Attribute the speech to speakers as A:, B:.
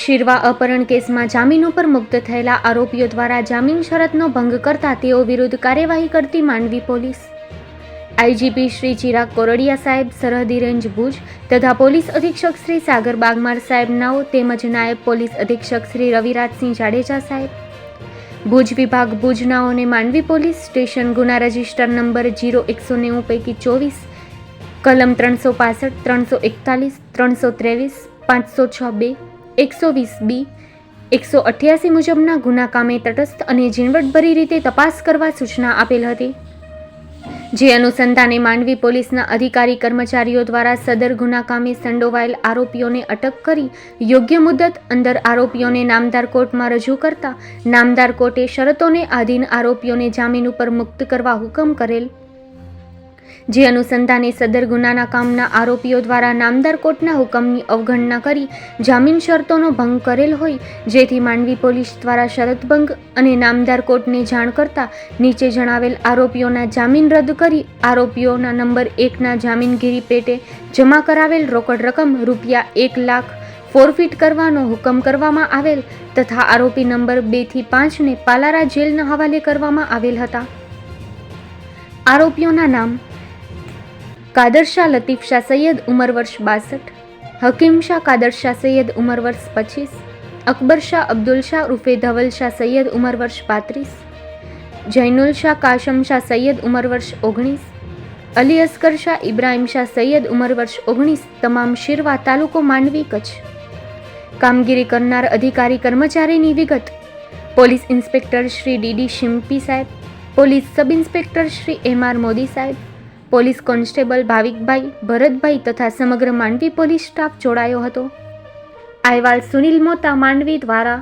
A: શિરવા અપહરણ કેસમાં જામીન ઉપર મુક્ત થયેલા આરોપીઓ દ્વારા જામીન શરતનો ભંગ કરતા તેઓ વિરુદ્ધ કાર્યવાહી કરતી માંડવી પોલીસ. આઈજીપી શ્રી ચિરાગ કોરડિયા સાહેબ, સરહદી રેન્જ ભુજ તથા પોલીસ અધિક્ષક શ્રી સાગર બાગમાર સાહેબ નાઓ તેમજ નાયબ પોલીસ અધિક્ષક શ્રી રવિરાજસિંહ જાડેજા સાહેબ. ભુજ વિભાગ ભુજનાઓને માંડવી પોલીસ સ્ટેશન ગુના રજિસ્ટર નંબર જીરો એકસો નેવું પૈકી ચોવીસ, કલમ ત્રણસો પાસઠ, ત્રણસો એકતાલીસ, ત્રણસો ત્રેવીસ, પાંચસો છ બે એકસો વીસ બી, એકસો અઠ્યાસી મુજબના ગુના કામે તટસ્થ અને ઝીણવટભરી રીતે તપાસ કરવા સૂચના આપેલ હતી. જે અનુસંધાને માંડવી પોલીસના અધિકારી કર્મચારીઓ દ્વારા સદર ગુના કામે સંડોવાયેલ આરોપીઓને અટક કરી યોગ્ય મુદ્દત અંદર આરોપીઓને નામદાર કોર્ટમાં રજૂ કરતા નામદાર કોર્ટે શરતોને આધીન આરોપીઓને જામીન ઉપર મુક્ત કરવા હુકમ કરેલ. જે અનુસંધાને સદર ગુનાના કામના આરોપીઓ દ્વારા નામદાર કોર્ટના હુકમની અવગણના કરી જામીન શરતોનો ભંગ કરેલ હોય, જેથી માંડવી પોલીસ દ્વારા શરતભંગ અને નામદાર કોર્ટને જાણ કરતા નીચે જણાવેલ આરોપીઓના જામીન રદ કરી આરોપીઓના નંબર એકના જામીનગીરી પેટે જમા કરાવેલ રોકડ રકમ રૂપિયા એક લાખ ફોરફીટ કરવાનો હુકમ કરવામાં આવેલ તથા આરોપી નંબર બેથી પાંચને પાલારા જેલના હવાલે કરવામાં આવેલ હતા. આરોપીઓના નામ કાદર શાહ લતીફ શાહ સૈયદ ઉંમર વર્ષ બાસઠ, હકીમ શાહ કાદર શાહ સૈયદ ઉંમર વર્ષ પચીસ, અકબર શાહ અબ્દુલ શાહ ઉર્ફે ધવલ શાહ સૈયદ ઉંમર વર્ષ પાંત્રીસ, જૈનુલ શાહ કાશમ શાહ સૈયદ ઉંમર વર્ષ ઓગણીસ, અલી અસ્કર શાહ ઇબ્રાહિમ શાહ સૈયદ ઉંમર વર્ષ ઓગણીસ, તમામ શિરવા તાલુકો માંડવી કચ્છ. કામગીરી કરનાર અધિકારી કર્મચારીની વિગત, police inspector Shri DD શિમ્પી Shimpi, police sub inspector Shri M R Modi સાહેબ પોલીસ કોન્સ્ટેબલ ભાવિકભાઈ, ભરતભાઈ તથા સમગ્ર માંડવી પોલીસ સ્ટાફ જોડાયો હતો. અહેવાલ સુનિલ મોતા માંડવી દ્વારા